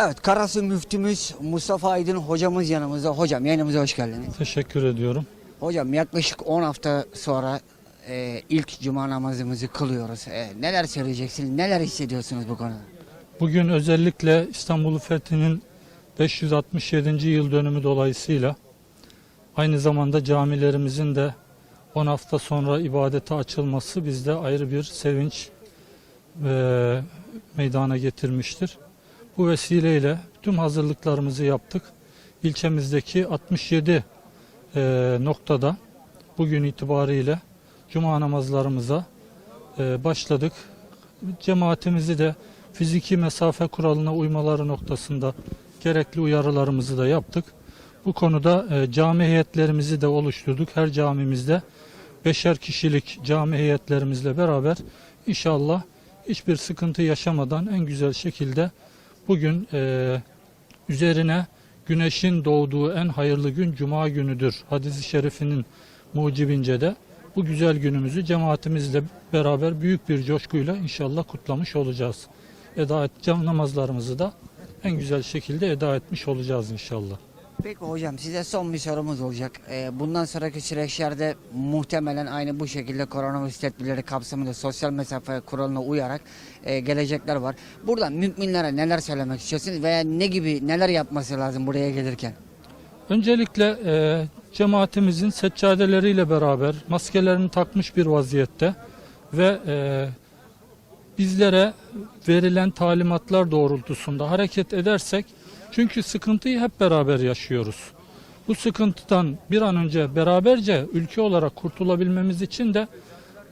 Evet Karasu müftümüz Mustafa Aydın hocamız yanımızda. Hocam yayınımıza hoş geldiniz. Teşekkür ediyorum. Hocam yaklaşık 10 hafta sonra e, ilk cuma namazımızı kılıyoruz. E, neler söyleyeceksiniz? Neler hissediyorsunuz bu konuda? Bugün özellikle İstanbul Fethi'nin 567. yıl dönümü dolayısıyla aynı zamanda camilerimizin de 10 hafta sonra ibadete açılması bizde ayrı bir sevinç e, meydana getirmiştir. Bu vesileyle tüm hazırlıklarımızı yaptık. İlçemizdeki 67 e, noktada bugün itibariyle cuma namazlarımıza e, başladık. Cemaatimizi de fiziki mesafe kuralına uymaları noktasında gerekli uyarılarımızı da yaptık. Bu konuda e, cami heyetlerimizi de oluşturduk. Her camimizde beşer kişilik cami heyetlerimizle beraber inşallah hiçbir sıkıntı yaşamadan en güzel şekilde bugün e, üzerine güneşin doğduğu en hayırlı gün cuma günüdür. Hadis-i şerifinin mucibince de bu güzel günümüzü cemaatimizle beraber büyük bir coşkuyla inşallah kutlamış olacağız. Eda edeceğim namazlarımızı da en güzel şekilde eda etmiş olacağız inşallah. Peki hocam size son bir sorumuz olacak. E, bundan sonraki süreçlerde muhtemelen aynı bu şekilde koronavirüs tedbirleri kapsamında sosyal mesafe kuralına uyarak e, gelecekler var. Buradan müminlere neler söylemek istiyorsunuz veya ne gibi neler yapması lazım buraya gelirken? Öncelikle e, cemaatimizin seccadeleriyle beraber maskelerini takmış bir vaziyette ve e, bizlere verilen talimatlar doğrultusunda hareket edersek çünkü sıkıntıyı hep beraber yaşıyoruz. Bu sıkıntıdan bir an önce beraberce ülke olarak kurtulabilmemiz için de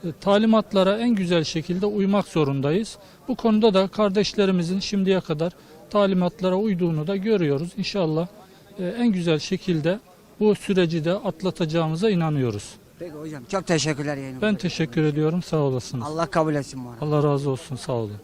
e, talimatlara en güzel şekilde uymak zorundayız. Bu konuda da kardeşlerimizin şimdiye kadar talimatlara uyduğunu da görüyoruz. İnşallah e, en güzel şekilde bu süreci de atlatacağımıza inanıyoruz. Peki hocam çok teşekkürler yayınımıza. Ben teşekkür ediyorum. Sağ olasınız. Allah kabul etsin bu arada. Allah razı olsun. Sağ olun.